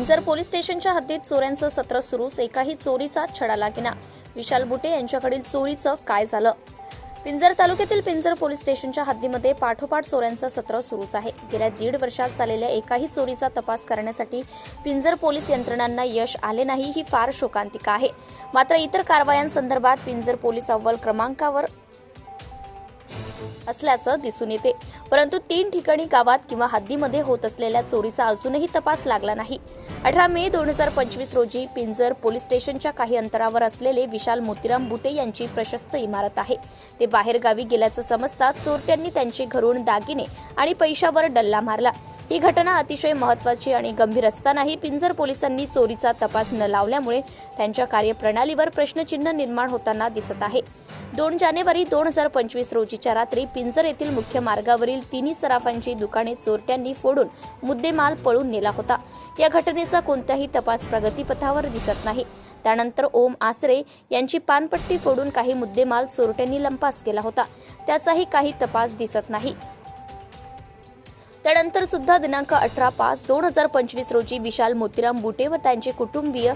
पिंजर police स्टेशनच्या हद्दीत चोऱ्यांचं सत्र सुरूच एकाही चोरीचा छडा लागेना. विशाल बुटे यांच्याकडील चोरीचं काय झालं? पिंजर तालुक्यातील पिंजर पोलीस स्टेशनच्या हद्दीमध्ये पाठोपाठ चोऱ्यांचं सत्र सुरूच आहे. गेल्या दीड वर्षात चाललेल्या एकाही चोरीचा तपास करण्यासाठी पिंजर पोलीस यंत्रणांना यश आले नाही ही फार शोकांतिका आहे. मात्र इतर कारवायांसंदर्भात पिंजर पोलीस अव्वल क्रमांकावर असल्याचं दिसून येते. परंतु तीन ठिकाणी गावात किंवा हद्दीमध्ये होत असलेल्या चोरीचा अजूनही तपास लागला नाही. अठरा मे दोन हजार पंचवीस रोजी पिंजर पोलीस स्टेशनच्या काही अंतरावर असलेले विशाल मोतीराम बुटे यांची प्रशस्त इमारत आहे. ते बाहेरगावी गेल्याचं समजता चोरट्यांनी त्यांचे घरून दागिने आणि पैशावर डल्ला मारला. ही घटना अतिशय महत्वाची आणि गंभीर असतानाही पिंजर पोलिसांनी चोरीचा तपास न लावल्यामुळे त्यांच्या कार्यप्रणालीवर प्रश्नचिन्ह निर्माण होताना दिसत आहे. दोन जानेवारी दोन हजार पंचवीस रोजीच्या रात्री पिंजर येथील मुख्य मार्गावरील तिन्ही सराफांची दुकाने चोरट्यांनी फोडून मुद्देमाल पळून नेला होता. या घटनेचा कोणताही तपास प्रगतीपथावर दिसत नाही. त्यानंतर ओम आसरे यांची पानपट्टी फोडून काही मुद्देमाल चोरट्यांनी लंपास केला होता. त्याचाही काही तपास दिसत नाही. त्यानंतर सुद्धा दिनांक अठरा पाच दोन हजार पंचवीस रोजी विशाल मोतीराम बुटे व त्यांचे कुटुंबीय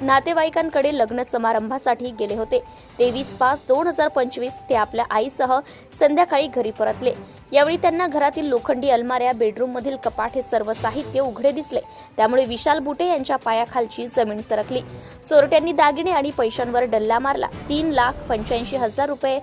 नातेवाईकांकडे लग्न समारंभासाठी गेले होते. तेवीस पाच दोन हजार पंचवीस ते आपल्या आईसह संध्याकाळी घरी परतले. यावेळी त्यांना घरातील लोखंडी अलमाऱ्या बेडरूम मधील कपाट हे सर्व साहित्य उघडे दिसले. त्यामुळे विशाल बुटे यांच्या पायाखालची जमीन सरकली. चोरट्यांनी दागिने आणि पैशांवर डल्ला मारला. तीन लाख पंच्याऐंशी हजार रुपये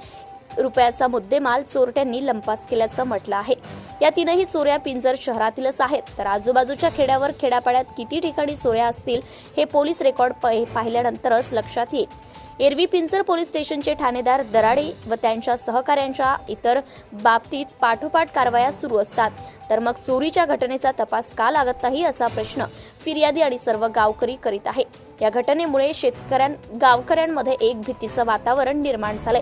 रुपयाचा मुद्देमाल चोरट्यांनी लंपास केल्याचं म्हटलं आहे. या तीनही चोऱ्या पिंजर शहरातीलच आहेत. तर आजूबाजूच्या खेड्यावर खेड्यापाड्यात किती ठिकाणी चोऱ्या असतील हे पोलीस रेकॉर्ड पाहिल्यानंतरच लक्षात येईल. एरवी पिंजर पोलीस स्टेशनचे ठाणेदार दराडे व त्यांच्या सहकाऱ्यांच्या इतर बाबतीत पाठोपाठ कारवाया सुरू असतात. तर मग चोरीच्या घटनेचा तपास का लागत नाही असा प्रश्न फिर्यादी आणि सर्व गावकरी करीत आहे. या घटनेमुळे शेतकऱ्यां गावकऱ्यांमध्ये एक भीतीचं वातावरण निर्माण झालंय.